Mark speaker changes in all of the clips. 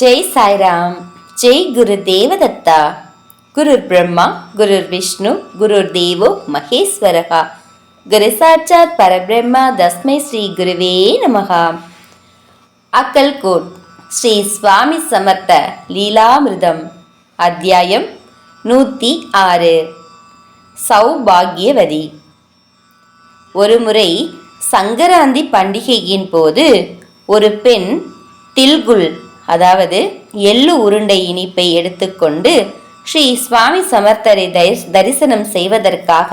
Speaker 1: ஜெய் சாய்ராம் ஜெய் குரு தேவதத்தா. குரு பிரம்மா குரு விஷ்ணு குரு தேவோ மகேஸ்வரகா. குரு சாட்சாத் பரபிரம்மா தஸ்மை ஸ்ரீ குருவே நமகா. அக்கல்கோட் ஸ்ரீ சுவாமி சமர்த்த லீலாமிருதம். அத்தியாயம் நூற்றி ஆறு. சௌபாகியவதி. ஒருமுறை சங்கராந்தி பண்டிகையின் போது ஒரு பெண் தில்குல் அதாவது எள்ளு உருண்டை இனிப்பை எடுத்துக்கொண்டு ஸ்ரீ சுவாமி சமர்த்தரை தரிசனம் செய்வதற்காக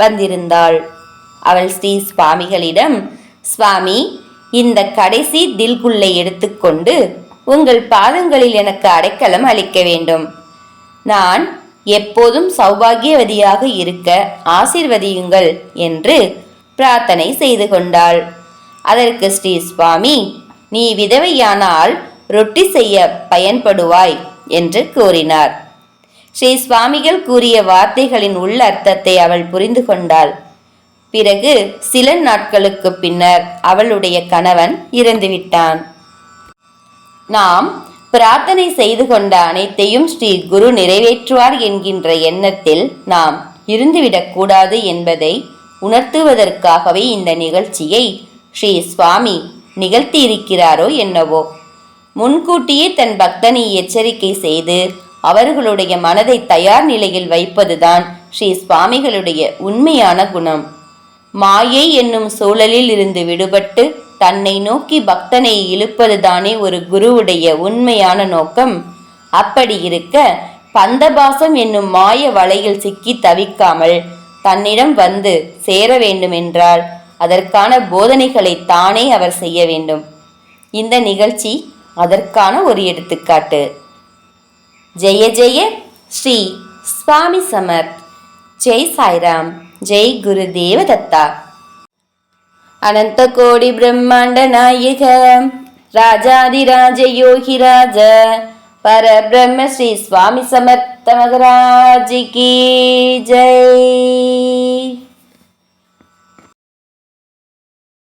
Speaker 1: வந்திருந்தாள். அவள் ஸ்ரீ சுவாமிகளிடம் சுவாமி இந்த கடைசி தில்குள்ளை எடுத்துக்கொண்டு உங்கள் பாதங்களில் எனக்கு அடைக்கலம் அளிக்க வேண்டும். நான் எப்போதும் சௌபாகியவதியாக இருக்க ஆசிர்வதியுங்கள் என்று பிரார்த்தனை செய்து கொண்டாள். அதற்கு ஸ்ரீ சுவாமி நீ விதவையானால் ரொட்டி செய்ய பயன்படுவாய் என்று கூறினார். ஸ்ரீ சுவாமிகள் கூறிய வார்த்தைகளின் உள் அர்த்தத்தை அவள் புரிந்து கொண்டாள். பிறகு சில நாட்களுக்கு பின்னர் அவளுடைய கணவன் இறந்துவிட்டான் நாம் பிரார்த்தனை செய்து கொண்ட அனைத்தையும் ஸ்ரீ குரு நிறைவேற்றுவார் என்கின்ற எண்ணத்தில் நாம் இருந்துவிடக்கூடாது என்பதை உணர்த்துவதற்காகவே இந்த நிகழ்ச்சியை ஸ்ரீ சுவாமி நிகழ்த்தியிருக்கிறாரோ என்னவோ. முன்கூட்டியே தன் பக்தனை எச்சரிக்கை செய்து அவர்களுடைய மனதை தயார் நிலையில் வைப்பதுதான் ஸ்ரீ சுவாமிகளுடைய உண்மையான குணம். மாயை என்னும் சூழலில் இருந்து விடுபட்டு தன்னை நோக்கி பக்தனை இழுப்பதுதானே ஒரு குருவுடைய உண்மையான நோக்கம். அப்படி இருக்க பந்தபாசம் என்னும் மாய வலையில் சிக்கி தவிக்காமல் தன்னிடம் வந்து சேர வேண்டுமென்றால் அதற்கான போதனைகளை தானே அவர் செய்ய வேண்டும். இந்த நிகழ்ச்சி அதற்கான ஒரு எடுத்துக்காட்டு. ஜெய ஜெய ஸ்ரீ சுவாமி சமர்த். ஜெய் சாய்ராம். ஜெய் குரு தேவதத்தா அனந்த கோடி பிரம்மாண்ட நாயக ராஜாதிராஜ பர பரபிரம்ம ஸ்ரீ சுவாமி சமர்த்த மகராஜி கி ஜெய்.